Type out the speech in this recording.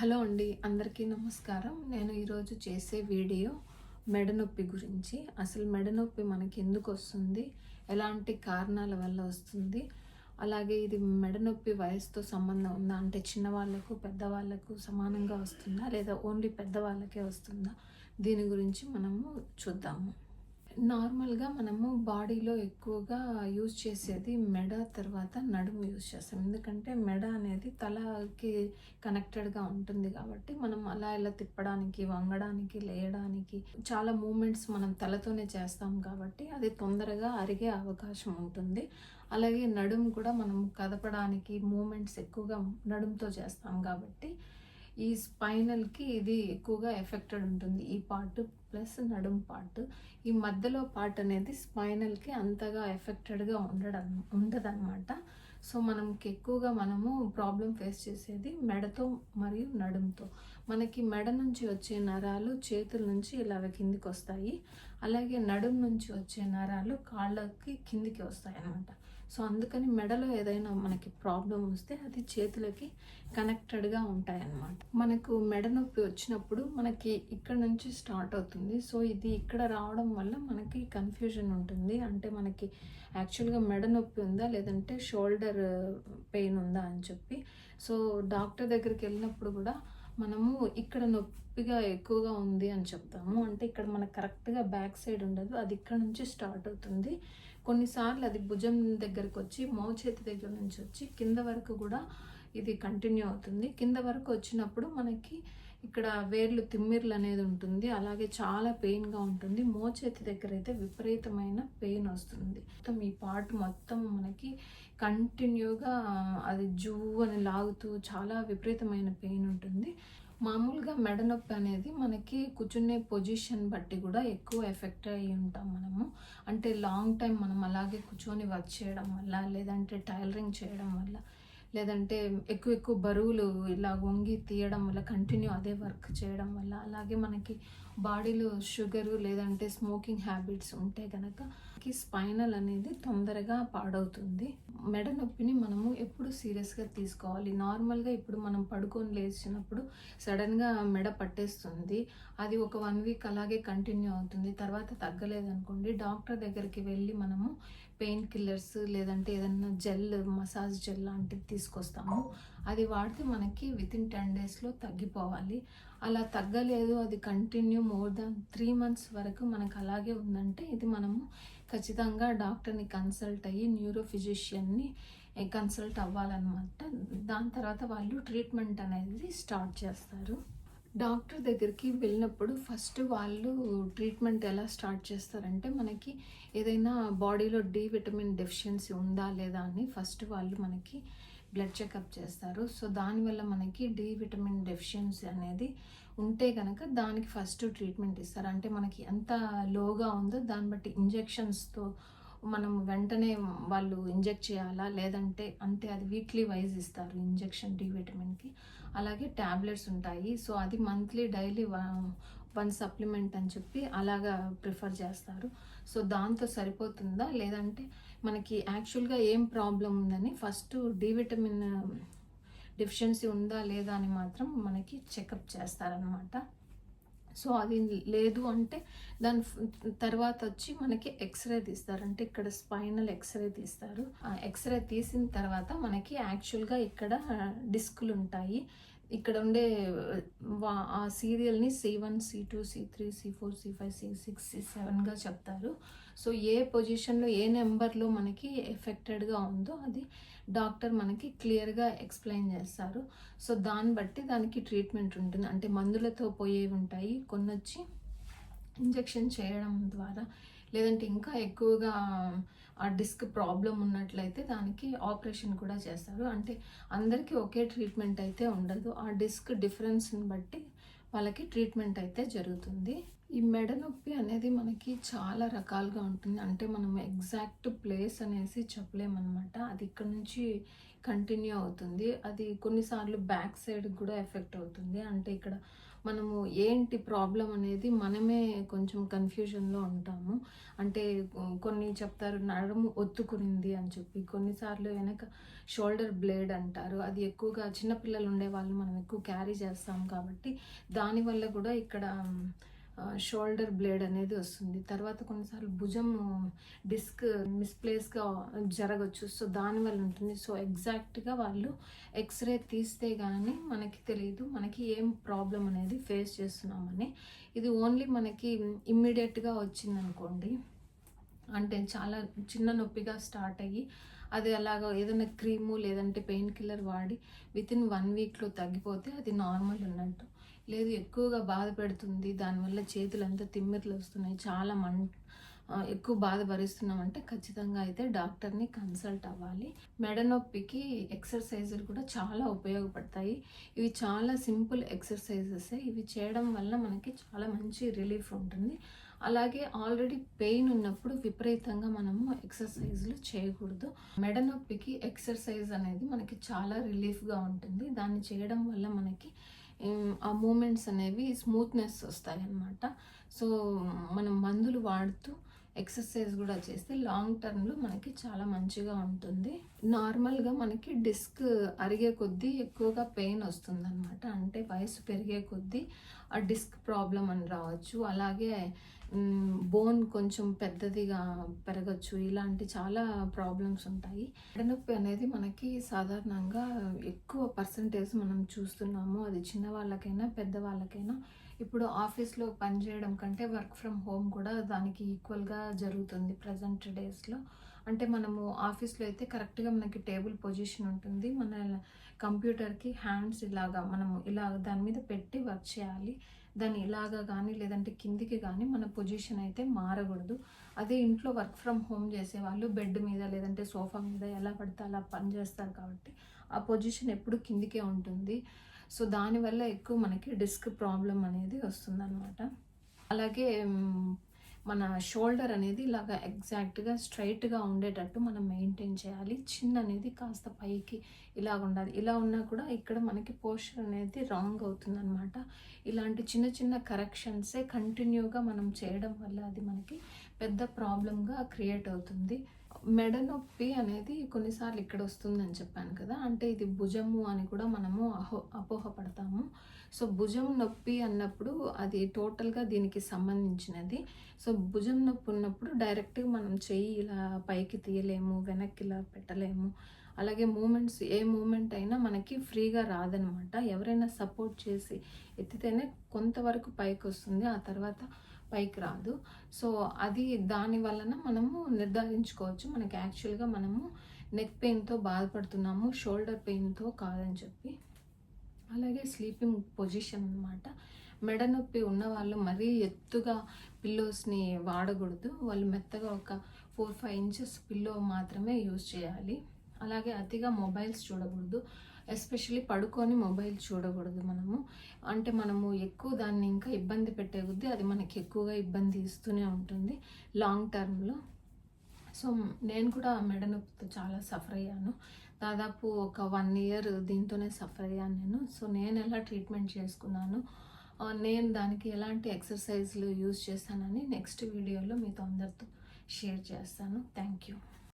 Hello అండి అందరికీ నమస్కారం. నేను ఈరోజు చేసే వీడియో మెడ నొప్పి గురించి. అసలు మెడ నొప్పి మనకి ఎందుకు వస్తుంది? ఎలాంటి కారణాల వల్ల వస్తుంది? అలాగే ఇది మెడ నొప్పి వయసుతో సంబంధం ఉందా? అంటే చిన్నవాళ్ళకు పెద్దవాళ్ళకు సమానంగా వస్తుందా? లేదా ఓన్లీ పెద్దవాళ్ళకే వస్తుందా? దీని గురించి మనము చూద్దాము. నార్మల్గా మనము బాడీలో ఎక్కువగా యూజ్ చేసేది మెడ తర్వాత నడుము యూజ్ చేస్తాం. ఎందుకంటే మెడ అనేది తలకి కనెక్టెడ్గా ఉంటుంది కాబట్టి మనం అలా ఇలా తిప్పడానికి వంగడానికి లేయడానికి చాలా మూమెంట్స్ మనం తలతోనే చేస్తాం కాబట్టి అది తొందరగా అరిగే అవకాశం ఉంటుంది. అలాగే నడుము కూడా మనం కదపడానికి మూమెంట్స్ ఎక్కువగా నడుముతో చేస్తాం కాబట్టి ఈ స్పైనల్కి ఇది ఎక్కువగా ఎఫెక్టెడ్ ఉంటుంది. ఈ పార్ట్ ప్లస్ నడుం పార్ట్ ఈ మధ్యలో పార్ట్ అనేది స్పైనల్కి అంతగా ఎఫెక్టెడ్గా ఉండడం ఉండదన్నమాట. సో మనకి ఎక్కువగా మనము ప్రాబ్లం ఫేస్ చేసేది మెడతో మరియు నడుంతో. మనకి మెడ నుంచి వచ్చే నరాలు చేతుల నుంచి ఇలాగ కిందికి వస్తాయి. అలాగే నడుం నుంచి వచ్చే నరాలు కాళ్ళకి కిందికి వస్తాయి అన్నమాట. సో అందుకని మెడలో ఏదైనా మనకి ప్రాబ్లం వస్తే అది చేతులకి కనెక్టెడ్గా ఉంటాయి అన్నమాట. మనకు మెడ నొప్పి వచ్చినప్పుడు మనకి ఇక్కడ నుంచి స్టార్ట్ అవుతుంది. సో ఇది ఇక్కడ రావడం వల్ల మనకి కన్ఫ్యూజన్ ఉంటుంది. అంటే మనకి యాక్చువల్గా మెడ నొప్పి ఉందా? లేదంటే షోల్డర్ పెయిన్ ఉందా? అని చెప్పి. సో డాక్టర్ దగ్గరికి వెళ్ళినప్పుడు కూడా మనము ఇక్కడ నొప్పిగా ఎక్కువగా ఉంది అని చెప్తాము. అంటే ఇక్కడ మనకు కరెక్ట్గా బ్యాక్ సైడ్ ఉండదు. అది ఇక్కడ నుంచి స్టార్ట్ అవుతుంది. కొన్నిసార్లు అది భుజం దగ్గరకు వచ్చి మోచేతి దగ్గర నుంచి వచ్చి కింద వరకు కూడా ఇది కంటిన్యూ అవుతుంది. కింద వరకు వచ్చినప్పుడు మనకి ఇక్కడ వేర్లు తిమ్మిర్లు అనేది ఉంటుంది. అలాగే చాలా పెయిన్గా ఉంటుంది. మోచేతి దగ్గర అయితే విపరీతమైన పెయిన్ వస్తుంది. మొత్తం ఈ పార్ట్ మొత్తం మనకి కంటిన్యూగా అది జూ అని లాగుతూ చాలా విపరీతమైన పెయిన్ ఉంటుంది. మామూలుగా మెడ నొప్పి అనేది మనకి కూర్చునే పొజిషన్ బట్టి కూడా ఎక్కువ ఎఫెక్ట్ అయ్యి ఉంటాం మనము. అంటే లాంగ్ టైం మనం అలాగే కూర్చొని వర్క్ చేయడం వల్ల లేదంటే టైలరింగ్ చేయడం వల్ల లేదంటే ఎక్కువ ఎక్కువ బరువులు ఇలా వంగి తీయడం వల్ల కంటిన్యూ అదే వర్క్ చేయడం వల్ల అలాగే మనకి బాడీలో షుగరు లేదంటే స్మోకింగ్ హ్యాబిట్స్ ఉంటే కనుక స్పైనల్ అనేది తొందరగా పాడవుతుంది. మెడ నొప్పిని మనము ఎప్పుడు సీరియస్గా తీసుకోవాలి. నార్మల్గా ఇప్పుడు మనం పడుకొని లేచినప్పుడు సడన్గా మెడ పట్టేస్తుంది. అది ఒక వన్ వీక్ అలాగే కంటిన్యూ అవుతుంది. తర్వాత తగ్గలేదనుకోండి డాక్టర్ దగ్గరికి వెళ్ళి మనము పెయిన్ కిల్లర్స్ లేదంటే ఏదన్నా జెల్ మసాజ్ జెల్ లాంటిది తీసుకొస్తాము. అది వాడితే మనకి వితిన్ టెన్ డేస్లో తగ్గిపోవాలి. అలా తగ్గలేదు అది continue more than three months వరకు మనకు అలాగే ఉందంటే ఇది మనము ఖచ్చితంగా డాక్టర్ని కన్సల్ట్ అయ్యి న్యూరో ఫిజిషియన్ని కన్సల్ట్ అవ్వాలన్నమాట. దాని తర్వాత వాళ్ళు ట్రీట్మెంట్ అనేది స్టార్ట్ చేస్తారు. డాక్టర్ దగ్గరికి వెళ్ళినప్పుడు ఫస్ట్ వాళ్ళు ట్రీట్మెంట్ ఎలా స్టార్ట్ చేస్తారంటే మనకి ఏదైనా బాడీలో డి విటమిన్ డెఫిషియన్సీ ఉందా లేదా అని ఫస్ట్ వాళ్ళు మనకి బ్లడ్ చెకప్ చేస్తారు. సో దానివల్ల మనకి డి విటమిన్ డెఫిషియన్సీ అనేది ఉంటే కనుక దానికి ఫస్ట్ ట్రీట్మెంట్ ఇస్తారు. అంటే మనకి ఎంత లోగా ఉందో దాన్ని బట్టి ఇంజెక్షన్స్తో మనం వెంటనే వాళ్ళు ఇంజెక్ట్ చేయాలా? లేదంటే అంటే అది వీక్లీ వైజ్ ఇస్తారు ఇంజెక్షన్ డి విటమిన్కి. అలాగే ట్యాబ్లెట్స్ ఉంటాయి. సో అది మంత్లీ డైలీ వన్ సప్లిమెంట్ అని చెప్పి అలాగా ప్రిఫర్ చేస్తారు. సో దాంతో సరిపోతుందా? లేదంటే మనకి యాక్చువల్గా ఏం ప్రాబ్లం ఉందని ఫస్ట్ డి విటమిన్ డెఫిషియన్సీ ఉందా లేదా అని మాత్రం మనకి చెకప్ చేస్తారనమాట సో అది లేదు అంటే దాని తర్వాత వచ్చి మనకి ఎక్స్రే తీస్తారు. అంటే ఇక్కడ స్పైనల్ ఎక్స్రే తీస్తారు. ఆ ఎక్స్రే తీసిన తర్వాత మనకి యాక్చువల్గా ఇక్కడ డిస్కులు ఉంటాయి ఇక్కడ ఉండే ఆ సీరియల్ని C one C two C three C four C five C six C సెవెన్గా చెప్తారు. సో ఏ పొజిషన్లో ఏ నెంబర్లో మనకి ఎఫెక్టెడ్గా ఉందో అది డాక్టర్ మనకి క్లియర్గా ఎక్స్ప్లెయిన్ చేస్తారు. సో దాన్ని బట్టి దానికి ట్రీట్మెంట్ ఉంటుంది. అంటే మందులతో పోయేవి ఉంటాయి. కొన్ని వచ్చి ఇంజెక్షన్ చేయడం ద్వారా. లేదంటే ఇంకా ఎక్కువగా ఆ డిస్క్ ప్రాబ్లం ఉన్నట్లయితే దానికి ఆపరేషన్ కూడా చేస్తారు. అంటే అందరికీ ఒకే ట్రీట్మెంట్ అయితే ఉండదు. ఆ డిస్క్ డిఫరెన్స్ని బట్టి వాళ్ళకి ట్రీట్మెంట్ అయితే జరుగుతుంది. ఈ మెడ నొప్పి అనేది మనకి చాలా రకాలుగా ఉంటుంది. అంటే మనం ఎగ్జాక్ట్ ప్లేస్ అనేసి చెప్పలేమన్నమాట. అది ఇక్కడ నుంచి కంటిన్యూ అవుతుంది. అది కొన్నిసార్లు బ్యాక్ సైడ్ కూడా ఎఫెక్ట్ అవుతుంది. అంటే ఇక్కడ మనము ఏంటి ప్రాబ్లం అనేది మనమే కొంచెం కన్ఫ్యూజన్లో ఉంటాము. అంటే కొన్ని చెప్తారు నడుము ఒత్తుకునింది అని చెప్పి. కొన్నిసార్లు వెనక షోల్డర్ బ్లేడ్ అంటారు. అది ఎక్కువగా చిన్నపిల్లలు ఉండే వాళ్ళు మనం ఎక్కువ క్యారీ చేస్తాం కాబట్టి దానివల్ల కూడా ఇక్కడ షోల్డర్ బ్లేడ్ అనేది వస్తుంది. తర్వాత కొన్నిసార్లు భుజం డిస్క్ మిస్ప్లేస్గా జరగచ్చు. సో దానివల్ల ఉంటుంది. సో ఎగ్జాక్ట్గా వాళ్ళు ఎక్స్రే తీస్తే కానీ మనకి తెలియదు మనకి ఏం ప్రాబ్లం అనేది ఫేస్ చేస్తున్నామని. ఇది ఓన్లీ మనకి ఇమ్మీడియట్గా వచ్చిందనుకోండి. అంటే చాలా చిన్న నొప్పిగా స్టార్ట్ అయ్యి అది అలాగ ఏదైనా క్రీము లేదంటే పెయిన్ కిల్లర్ వాడి వితిన్ వన్ వీక్లో తగ్గిపోతే అది నార్మల్ ఉన్నట్టు లేదు ఎక్కువగా బాధ పెడుతుంది. దానివల్ల చేతులంతా తిమ్మిర్లు వస్తున్నాయి. చాలా మం ఎక్కువ బాధ భరిస్తున్నామంటే ఖచ్చితంగా అయితే డాక్టర్ని కన్సల్ట్ అవ్వాలి. మెడ నొప్పికి ఎక్సర్సైజులు కూడా చాలా ఉపయోగపడతాయి. ఇవి చాలా సింపుల్ ఎక్సర్సైజెస్. ఇవి చేయడం వల్ల మనకి చాలా మంచి రిలీఫ్ ఉంటుంది. అలాగే ఆల్రెడీ పెయిన్ ఉన్నప్పుడు విపరీతంగా మనము ఎక్సర్సైజ్లు చేయకూడదు. మెడ నొప్పికి ఎక్సర్సైజ్ అనేది మనకి చాలా రిలీఫ్గా ఉంటుంది. దాన్ని చేయడం వల్ల మనకి ఆ మూమెంట్స్ అనేవి స్మూత్నెస్ వస్తాయి అన్నమాట సో మనం మందులు వాడుతూ ఎక్సర్సైజ్ కూడా చేస్తే లాంగ్ టర్మ్లో మనకి చాలా మంచిగా ఉంటుంది. నార్మల్గా మనకి డిస్క్ అరిగే కొద్దీ ఎక్కువగా పెయిన్ వస్తుంది అనమాట అంటే వయసు పెరిగే కొద్దీ ఆ డిస్క్ ప్రాబ్లం అని రావచ్చు. అలాగే బోన్ కొంచెం పెద్దదిగా పెరగచ్చు. ఇలాంటి చాలా ప్రాబ్లమ్స్ ఉంటాయి. నొప్పి అనేది మనకి సాధారణంగా ఎక్కువ పర్సంటేజ్ మనం చూస్తున్నాము. అది చిన్న వాళ్ళకైనా పెద్ద వాళ్ళకైనా. ఇప్పుడు ఆఫీస్లో పనిచేయడం కంటే వర్క్ ఫ్రమ్ హోమ్ కూడా దానికి ఈక్వల్గా జరుగుతుంది ప్రజెంట్ డేస్లో అంటే మనము ఆఫీస్లో అయితే కరెక్ట్గా మనకి టేబుల్ పొజిషన్ ఉంటుంది. మన కంప్యూటర్కి హ్యాండ్స్ ఇలాగా మనము ఇలా దాని మీద పెట్టి వర్క్ చేయాలి. దాన్ని ఇలాగా కానీ లేదంటే కిందికి కానీ మన పొజిషన్ అయితే మారకూడదు. అదే ఇంట్లో వర్క్ ఫ్రమ్ హోమ్ చేసే వాళ్ళు బెడ్ మీద లేదంటే సోఫా మీద ఎలా పడితే అలా పని చేస్తారు కాబట్టి ఆ పొజిషన్ ఎప్పుడు కిందికే ఉంటుంది. సో దానివల్ల ఎక్కువ మనకి డిస్క్ ప్రాబ్లం అనేది వస్తుందన్నమాట. అలాగే మన షోల్డర్ అనేది ఇలాగ ఎగ్జాక్ట్గా స్ట్రైట్గా ఉండేటట్టు మనం మెయింటైన్ చేయాలి. చిన్న అనేది కాస్త పైకి ఇలా ఉండాలి. ఇలా ఉన్నా కూడా ఇక్కడ మనకి పోస్టర్ అనేది రాంగ్ అవుతుందన్నమాట. ఇలాంటి చిన్న చిన్న కరెక్షన్సే కంటిన్యూగా మనం చేయడం వల్ల అది మనకి పెద్ద ప్రాబ్లంగా క్రియేట్ అవుతుంది. మెడ నొప్పి అనేది కొన్నిసార్లు ఇక్కడ వస్తుందని చెప్పాను కదా. అంటే ఇది భుజము అని కూడా మనము అహో అపోహపడతాము. సో భుజం నొప్పి అన్నప్పుడు అది టోటల్గా దీనికి సంబంధించినది. సో భుజం నొప్పి ఉన్నప్పుడు డైరెక్ట్గా మనం చెయ్యి ఇలా పైకి తీయలేము వెనక్కి ఇలా పెట్టలేము. అలాగే మూమెంట్స్ ఏ మూమెంట్ అయినా మనకి ఫ్రీగా రాదనమాట. ఎవరైనా సపోర్ట్ చేసి ఎత్తితేనే కొంతవరకు పైకి వస్తుంది. ఆ తర్వాత పైకి రాదు. సో అది దాని వలన మనము నిర్ధారించుకోవచ్చు. మనకి యాక్చువల్గా మనము నెక్ పెయిన్తో బాధపడుతున్నాము షోల్డర్ పెయిన్తో కాదని చెప్పి. అలాగే స్లీపింగ్ పొజిషన్ అనమాట మెడ నొప్పి ఉన్నవాళ్ళు మరీ ఎత్తుగా పిల్లోస్ని వాడకూడదు. వాళ్ళు మెత్తగా ఒక ఫోర్ ఫైవ్ ఇంచెస్ పిల్లో మాత్రమే యూజ్ చేయాలి. అలాగే అతిగా మొబైల్స్ చూడకూడదు. ఎస్పెషల్లీ పడుకొని మొబైల్ చూడకూడదు మనము. అంటే మనము ఎక్కువ దాన్ని ఇంకా ఇబ్బంది పెట్టే కొద్దీ అది మనకి ఎక్కువగా ఇబ్బంది ఇస్తూనే ఉంటుంది లాంగ్ టర్మ్లో. సో నేను కూడా మెడ నొప్పితో చాలా సఫర్ అయ్యాను. దాదాపు ఒక వన్ ఇయర్ దీంతోనే సఫర్ అయ్యాను నేను. సో నేను ఎలా ట్రీట్మెంట్ చేసుకున్నాను? నేను దానికి ఎలాంటి ఎక్సర్సైజ్లు యూజ్ చేస్తానని నెక్స్ట్ వీడియోలో మీతో అందరితో షేర్ చేస్తాను. Thank you.